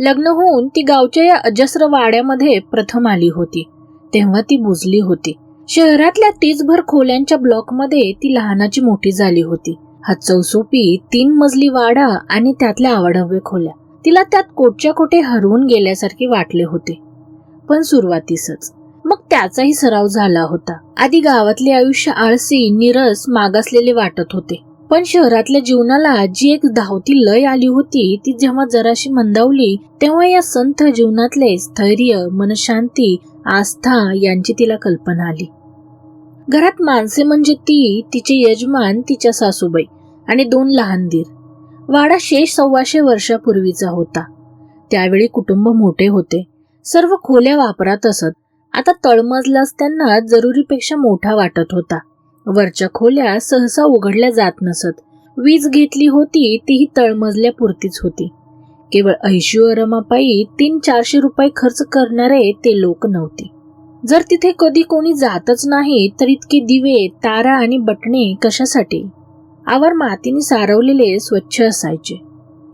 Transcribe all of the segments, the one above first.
लग्न होऊन ती गावच्या या अजस्र वाड्यामध्ये प्रथम आली होती. तेव्हा ती बुजली होती. शहरातल्या तीसभर खोल्यांच्या ब्लॉकमध्ये ती लहानाची मोठी झाली होती. हा चौसोपी तीन मजली वाडा आणि त्यातल्या आवडव्य खोल्या. तिला त्यात कोटच्या कोटे हरवून गेल्यासारखे वाटले होते. पण सुरुवातीसच. मग त्याचाही सराव झाला होता. आधी गावातले आयुष्य आळसी निरस मागासलेले वाटत होते. पण शहरातल्या जीवनाला जी एक धावती लय आली होती ती जेव्हा जराशी मंदावली तेव्हा या संत जीवनातले स्थैर्य मनशांती आस्था यांची तिला कल्पना आली. घरात माणसे म्हणजे ती तिचे यजमान तिच्या सासूबाई आणि दोन लहान दीर. वाडा शेष सव्वाशे वर्षापूर्वीचा होता. त्यावेळी कुटुंब मोठे होते. सर्व खोल्या वापरात असत. आता तळमजलाच त्यांना जरुरीपेक्षा मोठा वाटत होता. वरच्या खोल्या सहसा उघडल्या जात नसत. वीज घेतली होती तीही तळमजल्यापुरतीच होती. केवळ ऐशिवरमापायी तीन चारशे रुपये खर्च करणारे ते लोक नव्हते. जर तिथे कधी कोणी जातच नाही तर इतके दिवे तारा आणि बटणे कशासाठी? आवर मातीने सारवलेले स्वच्छ असायचे.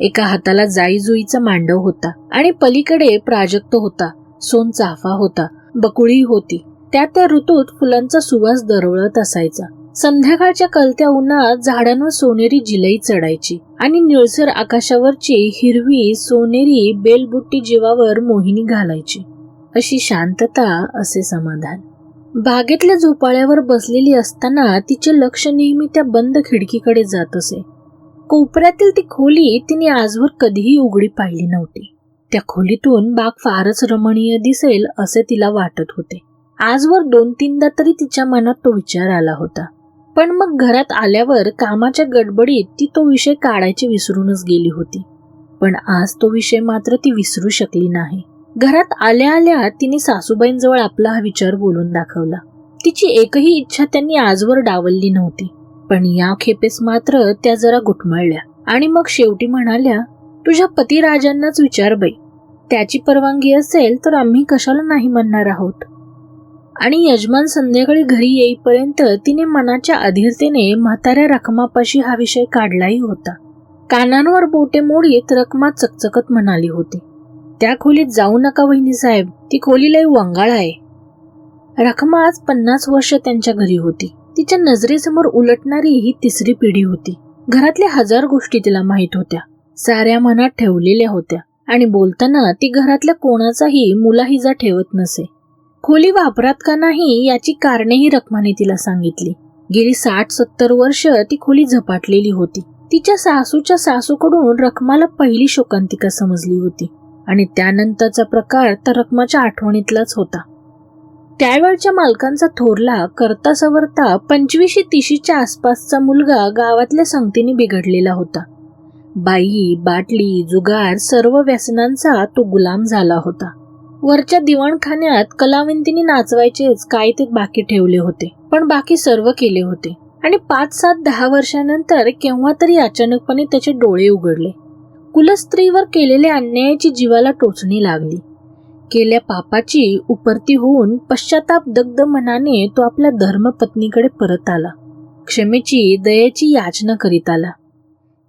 एका हाताला जाईजुईचा मांडव होता आणि पलीकडे प्राजक्त होता सोन चाफा होता बकुळी होती. त्या त्या ऋतूत फुलांचा सुवास दरवळत असायचा. संध्याकाळच्या कलत्या उन्हात झाडांवर सोनेरी जिलई चढायची आणि निळसर आकाशावरची हिरवी सोनेरी बेलबुट्टी जीवावर मोहिनी घालायची. अशी शांतता असे समाधान. बागेतल्या झोपाळ्यावर बसलेली असताना तिचे लक्ष नेहमी त्या बंद खिडकीकडे जात असे. कोपऱ्यातील ती खोली तिने आजवर कधीही उघडी पाहिली नव्हती. त्या खोलीतून बाग फारच रमणीय दिसेल असे तिला वाटत होते. आजवर दोन तीनदा तरी तिच्या मनात तो विचार आला होता. पण मग घरात आल्यावर कामाच्या गडबडीत ती तो विषय काढायची विसरूनच गेली होती. पण आज तो विषय मात्र ती विसरू शकली नाही. घरात आल्या आल्या तिने सासूबाईंजवळ आपला हा विचार बोलून दाखवला. तिची एकही इच्छा त्यांनी आजवर डावलली नव्हती. पण या खेपेस मात्र त्या जरा गुटमळल्या आणि मग शेवटी म्हणाल्या तुझ्या पतिराजांनाच विचार बाई. त्याची परवानगी असेल तर आम्ही कशाला नाही म्हणणार आहोत? आणि यजमान संध्याकाळी घरी येईपर्यंत तिने मनाच्या अधीरतेने म्हाताऱ्या रखमापाशी हा विषय काढलाही होता. कानांवर बोटे मोडीत रखमा चकचकत म्हणाली होती. त्या खोलीत जाऊ नका वहिनी साहेब ती खोली लय वंगाळ आहे. रखमा आज पन्नास वर्ष त्यांच्या घरी होती. तिच्या नजरेसमोर उलटणारी ही तिसरी पिढी होती. घरातल्या हजार गोष्टी तिला माहीत होत्या. साऱ्या मनात ठेवलेल्या होत्या. आणि बोलताना ती घरातल्या कोणाचाही मुलाहिजा ठेवत नसे. खोली वापरात का नाही याची कारणेही रखमाने तिला सांगितली. गेली साठ सत्तर वर्ष ती खोली झपाटलेली होती. तिच्या सासूच्या सासूकडून रखमाला पहिली शोकांतिका समजली होती आणि त्यानंतरचा प्रकार तर रखमाच्या आठवणीतलाच होता. त्यावेळच्या मालकांचा थोरला करता सवरता पंचवीशी तिशीच्या आसपासचा मुलगा गावातल्या संगतीने बिघडलेला होता. बाई बाटली जुगार सर्व व्यसनांचा तो गुलाम झाला होता. वरच्या दिवाणखान्यात कलावंतीने नाचवायचेच काय ते बाकी ठेवले होते. पण बाकी सर्व केले होते. आणि पाच सात दहा वर्षानंतर केव्हा तरी अचानकपणे त्याचे डोळे उघडले. कुलस्त्रीवर केलेल्या अन्यायाची जीवाला टोचणी लागली. केल्या पापाची उपरती होऊन पश्चाताप दग्ध मनाने तो आपल्या धर्मपत्नीकडे परत आला. क्षमेची दयेची याचना करीत आला.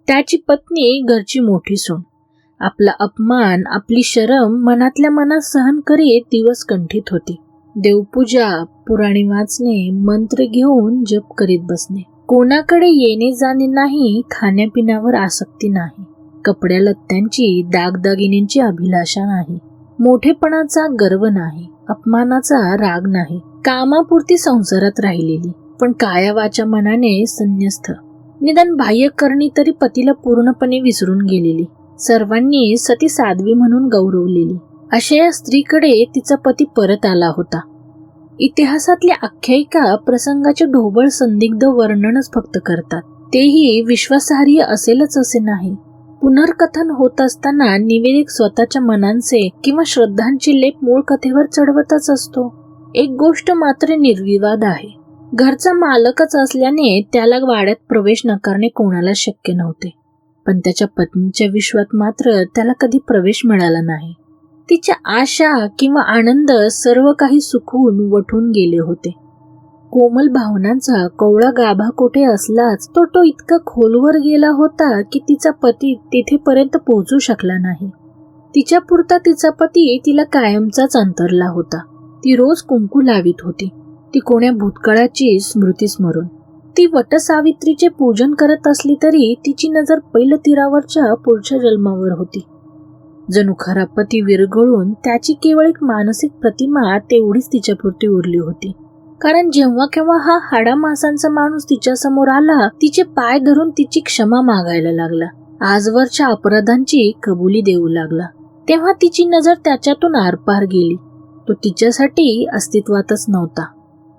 त्याची पत्नी घरची मोठी सून. आपला अपमान आपली शरम मनातल्या मनात सहन करीत दिवस कंठीत होती. देवपूजा पुराणी वाचणे मंत्र घेऊन जप करीत बसणे. कोणाकडे येणे जाणे नाही खाण्यापिण्यावर आसक्ती नाही. कपड्या लत्त्यांची दागदागिन्यांची अभिलाषा नाही. मोठेपणाचा गर्व नाही अपमानाचा राग नाही. कामापुरती संसारात राहिलेली पण कायावाच्या मनाने संन्यस्थ निदान बाह्य करणी तरी पतीला पूर्णपणे विसरून गेलेली. सर्वांनी सती साध्वी म्हणून गौरवलेली. अशा या स्त्रीकडे तिचा पती परत आला होता. इतिहासातल्या आख्यायिका प्रसंगाचे ढोबळ संदिग्ध वर्णनच फक्त करतात. तेही विश्वासार्ह असेलच असे नाही. पुनर्कथन होत असताना निवेदिक स्वतःच्या मनांचे किंवा श्रद्धांची लेप मूळ कथेवर चढवतच असतो. एक गोष्ट मात्र निर्विवाद आहे. घरचा मालकच असल्याने त्याला वाड्यात प्रवेश नकारणे कोणाला शक्य नव्हते. पण त्याच्या पत्नीच्या विश्वात मात्र त्याला कधी प्रवेश मिळाला नाही. तिच्या आशा किंवा आनंद सर्व काही सुखून वठून गेले होते. कोमल भावनांचा कवळा गाभा कोठे असलाच तो तो इतका खोलवर गेला होता की तिचा पती तिथेपर्यंत पोहोचू शकला नाही. तिच्या पुरता तिचा पती तिला कायमचाच अंतरला होता. ती रोज कुंकू लावित होती. ती कोण्या भूतकाळाची स्मृती स्मरून ती वटसावित्रीचे पूजन करत असली तरी तिची नजर पैल तीरावरच्या पुढच्या जन्मावर होती. जणू खरा पती विरघळून त्याची केवळ एक मानसिक प्रतिमा तेवढीच तिच्यापुरती उरली होती. कारण जेव्हा केव्हा हा हाडा मासांचा माणूस तिच्या समोर आला तिचे पाय धरून तिची क्षमा मागायला लागला. आजवरच्या अपराधांची कबुली देऊ लागला. तेव्हा तिची नजर त्याच्यातून आरपार गेली. तो तिच्यासाठी अस्तित्वातच नव्हता.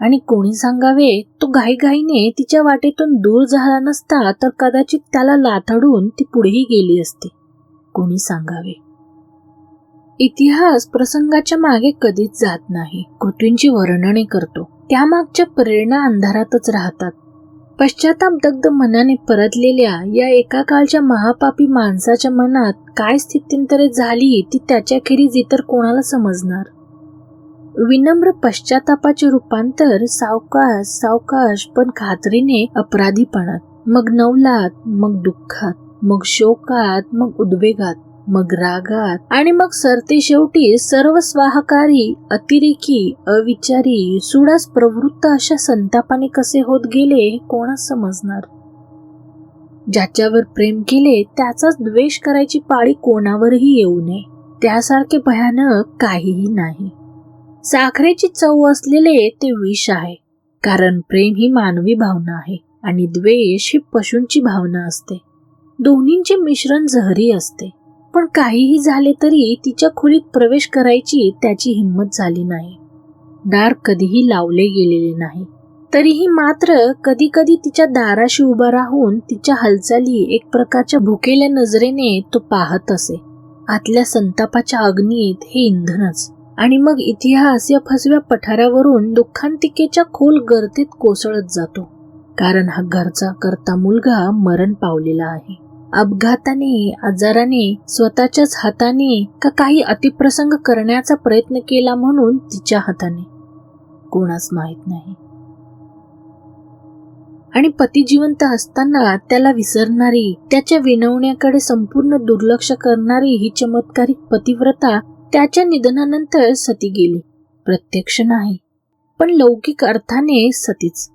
आणि कोणी सांगावे तो घाईघाईने तिच्या वाटेतून दूर झाला नसता तर कदाचित त्याला लाथडून ती पुढेही गेली असती. कोणी सांगावे? इतिहास प्रसंगाच्या मागे कधीच जात नाही. कृतींची वर्णने करतो. त्यामागच्या प्रेरणा अंधारातच राहतात. पश्चाताप दग्ध मनाने परतलेल्या या एका काळच्या महापापी माणसाच्या मनात काय स्थित्यंतरे झाली ती त्याच्याखेरीज इतर कोणाला समजणार? विनम्र पश्चातापाचे रूपांतर सावकाश सावकाश पण खात्रीने अपराधीपणात. मग नवलात मग दुःखात मग शोकात मग उद्वेगात मग रागात आणि मग सरते शेवटी सर्व स्वाहकारी अतिरेकी अविचारी सुडास प्रवृत्त अशा संतापाने कसे होत गेले हे कोणास समजणार? ज्याच्यावर प्रेम केले त्याचाच द्वेष करायची पाळी कोणावरही येऊ नये. त्यासारखे भयानक काहीही नाही. साखरेची चव असलेले ते विष आहे कारण प्रेम ही मानवी भावना आहे आणि द्वेष ही पशूंची भावना असते. दोन्हींचे मिश्रण जहरी असते पण काहीही झाले तरी तिच्या खोलीत प्रवेश करायची त्याची हिंमत झाली नाही. दार कधीही लावले गेलेले नाही तरीही मात्र कधी कधी तिच्या दाराशी उभा राहून तिच्या हालचाली एक प्रकारच्या भुकेल्या नजरेने तो पाहत असे. आतल्या संतापाच्या अग्नीत हे इंधनच आणि मग इतिहास या फसव्या पठारावरून दुःखांतिकेच्या खोल गर्दीत कोसळत जातो. कारण हा घरचा करता मुलगा मरण पावलेला आहे. अपघाताने आजाराने स्वतःच्याच हाताने का काही अतिप्रसंग करण्याचा प्रयत्न केला म्हणून तिच्या हाताने. कोणास माहीत नाही. आणि पती जिवंत असताना त्याला विसरणारी त्याच्या विनवण्याकडे संपूर्ण दुर्लक्ष करणारी ही चमत्कारिक पतिव्रता त्याच्या निधनानंतर सती गेली. प्रत्यक्ष नाही पण लौकिक अर्थाने सतीच.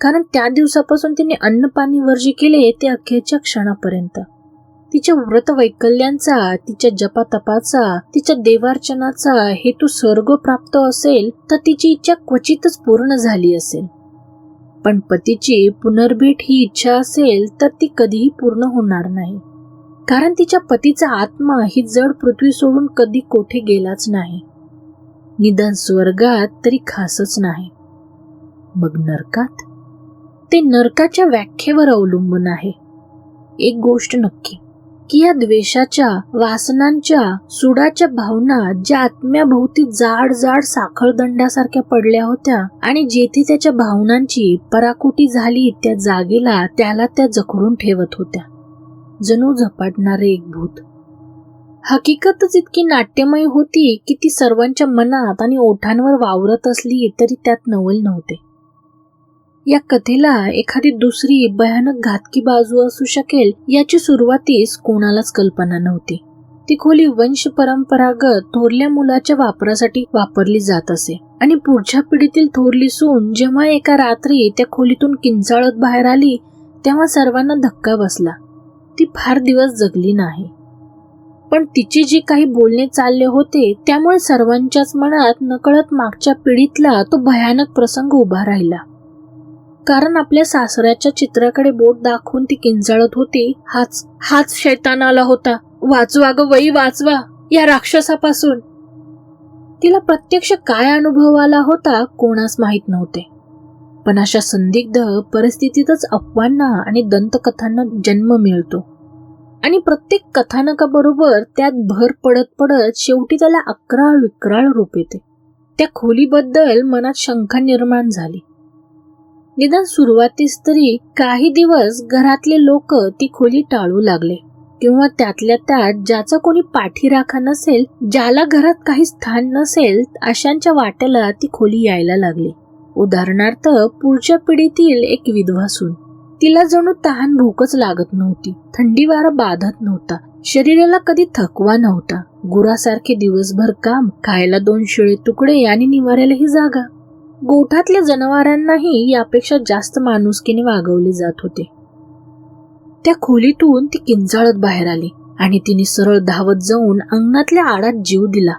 कारण त्या दिवसापासून तिने अन्न पाणी वर्जी केले ते अखेरच्या क्षणापर्यंत. तिच्या व्रत वैकल्यांचा तिच्या जपातपाचा तिच्या देवार्चनाचा हेतू स्वर्ग प्राप्त असेल तर तिची इच्छा क्वचितच पूर्ण झाली असेल. पण पतीची पुनर्भेट ही इच्छा असेल तर ती कधीही पूर्ण होणार नाही. कारण तिच्या पतीचा आत्मा ही जड पृथ्वी सोडून कधी कोठे गेलाच नाही. निदान स्वर्गात तरी खासच नाही. मग नरकात? ते नरकाच्या व्याख्येवर अवलंबून आहे. एक गोष्ट नक्की की या द्वेषाच्या वासनांच्या सुडाच्या भावना ज्या आत्म्याभोवती जाड जाड साखळदंडासारख्या पडल्या होत्या आणि जेथे त्याच्या भावनांची पराकुटी झाली त्या जागेला त्याला त्या जखडून ठेवत होत्या. जणू झपाटणारे एक भूत. हकीकतच इतकी नाट्यमय होती की ती सर्वांच्या मनात आणि ओठांवर वावरत असली तरी त्यात नवल नव्हते. या कथेला एखादी दुसरी भयानक घातकी बाजू असू शकेल याची सुरुवातीस कोणालाच कल्पना नव्हती. ती खोली वंश परंपरागत थोरल्या मुलाच्या वापरासाठी वापरली जात असे. आणि पुढच्या पिढीतील थोरली सून जेव्हा एका रात्री त्या खोलीतून किंचाळत बाहेर आली तेव्हा सर्वांना धक्का बसला. ती फार दिवस जगली नाही. पण तिचे जे काही बोलणे चालले होते त्यामुळे सर्वांच्याच मनात नकळत मागच्या पिढीतला तो भयानक प्रसंग उभा राहिला. कारण आपल्या सासऱ्याच्या चित्राकडे बोट दाखवून ती किंचाळत होती हाच हाच शैतान आला होता. वाचवा ग वई वाचवा. या राक्षसापासून. तिला प्रत्यक्ष काय अनुभव आला होता कोणास माहीत नव्हते. पण अशा संदिग्ध परिस्थितीतच अफवांना आणि दंतकथांना जन्म मिळतो. आणि प्रत्येक कथानकाबरोबर त्यात भर पडत पडत शेवटी त्याला अकराळ विक्राळ रूप येते. त्या खोलीबद्दल मनात शंका निर्माण झाली. निदान सुरुवातीस तरी काही दिवस घरातले लोक ती खोली टाळू लागले किंवा त्यातल्या त्यात ज्याचा कोणी पाठीराखा नसेल ज्याला घरात काही स्थान नसेल अशांच्या वाट्याला ती खोली यायला लागली. उदाहरणार्थ पुढच्या पिढीतील एक विधवा सून. तिला जणू तहान भूकच लागत नव्हती थंडी वारा बाधत नव्हता शरीराला कधी थकवा नव्हता. गुरासारखे दिवसभर काम खायला दोन शिळे तुकडे आणि निवाऱ्यालाही जागा. गोठातल्या जनावरांनाही यापेक्षा जास्त माणुसकीने वागवले जात होते. त्या खोलीतून ती किंचाळत बाहेर आली आणि तिने सरळ धावत जाऊन अंगणातल्या आडात जीव दिला.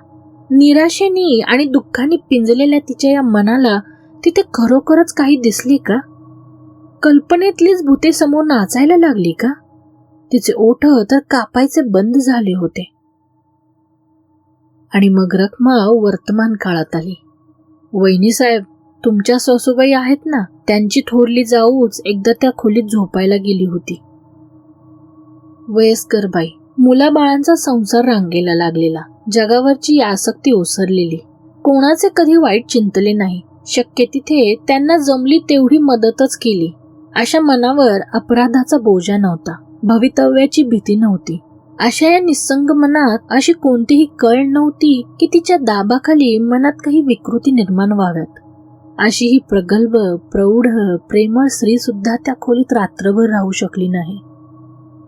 निराशेने आणि दुःखाने पिंजलेल्या तिच्या या मनाला तिथे खरोखरच काही दिसले का? कल्पनेतलीच भूते समोर नाचायला लागली का? तिचे ओठ तर कापायचे बंद झाले होते. आणि मग रखमा वर्तमान काळात आली. वहिनी साहेब तुमच्या सासूबाई आहेत ना त्यांची थोरली जाऊच एकदा त्या खोलीत झोपायला गेली होती. वयस्कर बाई मुलाबाळांचा संसार रांगेला लागलेला. जगावरची आसक्ती ओसरलेली. कोणाचे कधी वाईट चिंतले नाही. शक्य तिथे त्यांना जमली तेवढी मदतच केली. अशा मनावर अपराधाचा बोजा नव्हता. भवितव्याची भीती नव्हती. अशा या निसंग मनात अशी कोणतीही कळ नव्हती की तिच्या दाबाखाली मनात काही विकृती निर्माण व्हाव्यात. अशी ही प्रगल्भ प्रौढ प्रेमळ स्त्री सुद्धा त्या खोलीत रात्रभर राहू शकली नाही.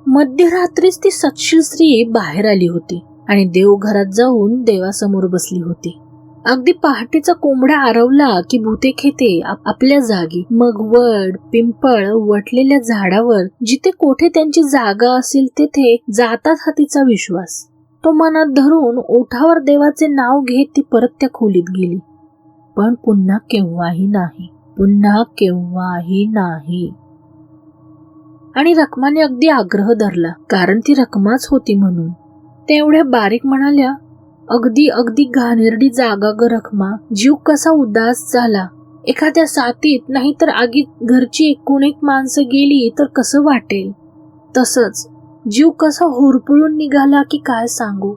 मध्यरात्रीच ती सत्शील स्त्री बाहेर आली होती आणि देवघरात जाऊन देवासमोर बसली होती. अगदी पहाटेचा कोंबडा आरवला की भूते खेते आपल्या जागी. मग वड पिंपळ वटलेल्या झाडावर जिथे कोठे त्यांची जागा असेल तेथे जातात हा तिचा विश्वास. तो मनात धरून ओठावर देवाचे नाव घेत ती परत त्या खोलीत गेली. पण पुन्हा केव्हाही नाही. पुन्हा केव्हाही नाही. आणि रकमाने अगदी आग्रह धरला कारण ती रकमाच होती म्हणून. तेवढ्या बारीक म्हणाल्या अगदी अगदी घाणेरडी जागा ग रखमा. जीव कसा उदास झाला. एखाद्या साथीत नाहीतर आगीत घरची एकूण एक माणसं गेली तर कसं वाटेल? तसंच जीव कसा होरपळून निघाला की काय सांगू?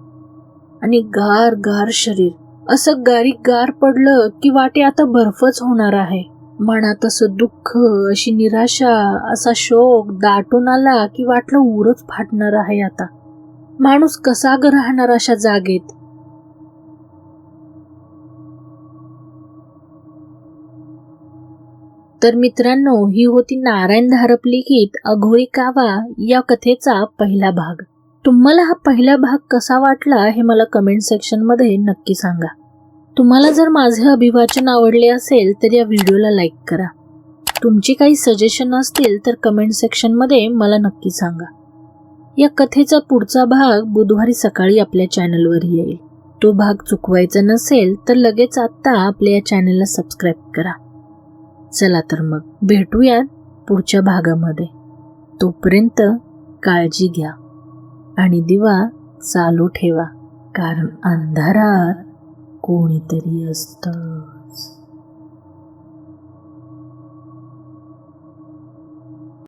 आणि गार गार शरीर. असं गारीक गार पडलं की वाटे आता बर्फच होणार आहे. मनात असं दुःख अशी निराशा असा शोक दाटून आला की वाटलं उरच फाटणार आहे आता. माणूस कसा ग राहणार अशा जागेत? तर मित्रांनो ही होती नारायण धारप लिखित अघोरी कावा या कथेचा पहिला भाग. तुम्हाला हा पहिला भाग कसा वाटला हे मला कमेंट सेक्शनमध्ये नक्की सांगा. तुम्हाला जर माझे अभिवाचन आवडले असेल तर या व्हिडिओला लाईक करा. तुमची काही सजेशन असतील तर कमेंट सेक्शनमध्ये मला नक्की सांगा. या कथेचा पुढचा भाग बुधवारी सकाळी आपल्या चॅनलवर येईल. तो भाग चुकवायचा नसेल तर लगेच आत्ता आपल्या या चॅनलला सबस्क्राईब करा. चला तर मग भेटूयात पुढच्या भागामध्ये. तोपर्यंत काळजी घ्या आणि दिवा चालू ठेवा कारण अंधारात कोणीतरी असतं.